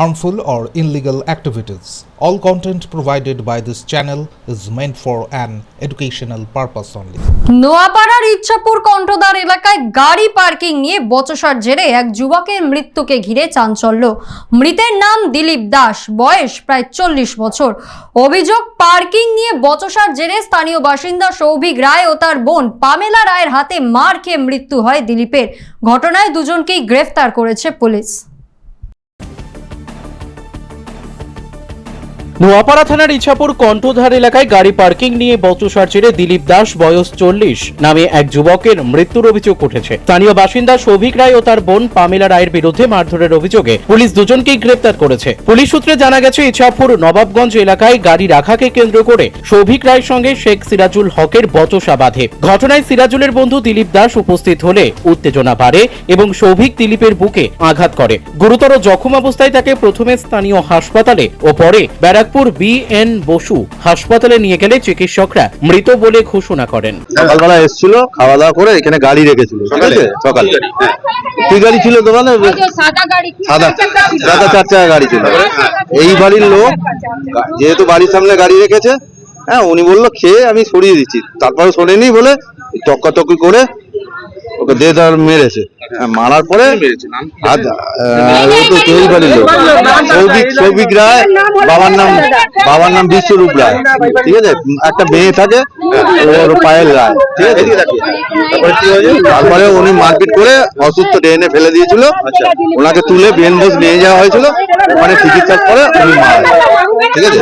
harmful, or illegal activities. All content provided by this channel is meant for an educational purpose only. নোয়াপাড়ার Ichhapur কণ্ঠদার এলাকায় গাড়ি parking নিয়ে বচসার জেরে এক যুবকের মৃত্যুকে ঘিরে চাঞ্চল্য মৃতের নাম দিলীপ দাস বয়স প্রায় চল্লিশ বছর অভিযোগ পার্কিং নিয়ে বচসার জেরে স্থানীয় বাসিন্দা সৌভিক রায় ও তার বোন পামেলা রায়ের হাতে মার খেয়ে মৃত্যু হয় দিলীপের ঘটনায় দুজনকেই গ্রেফতার করেছে পুলিশ নোয়াপাড়া থানার ইছাপুর কণ্ঠধার এলাকায় গাড়ি পার্কিং নিয়ে বচসার জেরে দিলীপ দাস, বয়স চল্লিশ, নামে এক যুবকের মৃত্যুর অভিযোগ উঠেছে। স্থানীয় বাসিন্দা সৌভিক রায় ও তার বোন পামেলা রায়ের বিরুদ্ধে মারধরের অভিযোগে পুলিশ দুজনকেই গ্রেপ্তার করেছে। পুলিশ সূত্রে জানা গেছে, ইছাপুর নবাবগঞ্জ এলাকায় গাড়ি রাখাকে কেন্দ্র করে সৌভিক রায়ের সঙ্গে শেখ সিরাজুল হকের বচসা বাঁধে। ঘটনায় সিরাজুলের বন্ধু দিলীপ দাস উপস্থিত হলে উত্তেজনা বাড়ে এবং সৌভিক দিলীপের বুকে আঘাত করে। গুরুতর জখম অবস্থায় তাকে প্রথমে স্থানীয় হাসপাতালে ও পরে ব্যারাকপুর বি এন বসু হাসপাতালে নিয়ে গেলে চিকিৎসকরা মৃত বলে ঘোষণা করেন। সকালবেলা এসেছিল খাওয়া দাওয়া করে এখানে গাড়ি রেখেছিল ঠিক আছে? সকালে? কি গাড়ি? ছিল দোকানে সাদা গাড়ি সাদা সাদা চার চাকা গাড়ি ছিল। এই বাড়ির লোক যেহেতু বাড়ির সামনে গাড়ি রেখেছে হ্যাঁ উনি বলল খেয়ে আমি সরিয়ে দিচ্ছি। তারপরে সরিয়ে করে চক্কাচক্কি করে ওকে দিয়ে তার মেরেছে। হ্যাঁ, মারার পরে সৌভিক সৌভিক রায় বাবার নাম বাবার নাম বিশ্বরূপ রায়। ঠিক আছে? একটা মেয়ে থাকে ওর পায়েল রায়। ঠিক আছে? তারপরে কি হয়েছে? তারপরে উনি মারপিট করে অসুস্থ ট্রেনে ফেলে দিয়েছিল। ওনাকে তুলে বেন বোস নিয়ে যাওয়া হয়েছিল। ওখানে চিকিৎসা করে উনি মারা ঠিক আছে?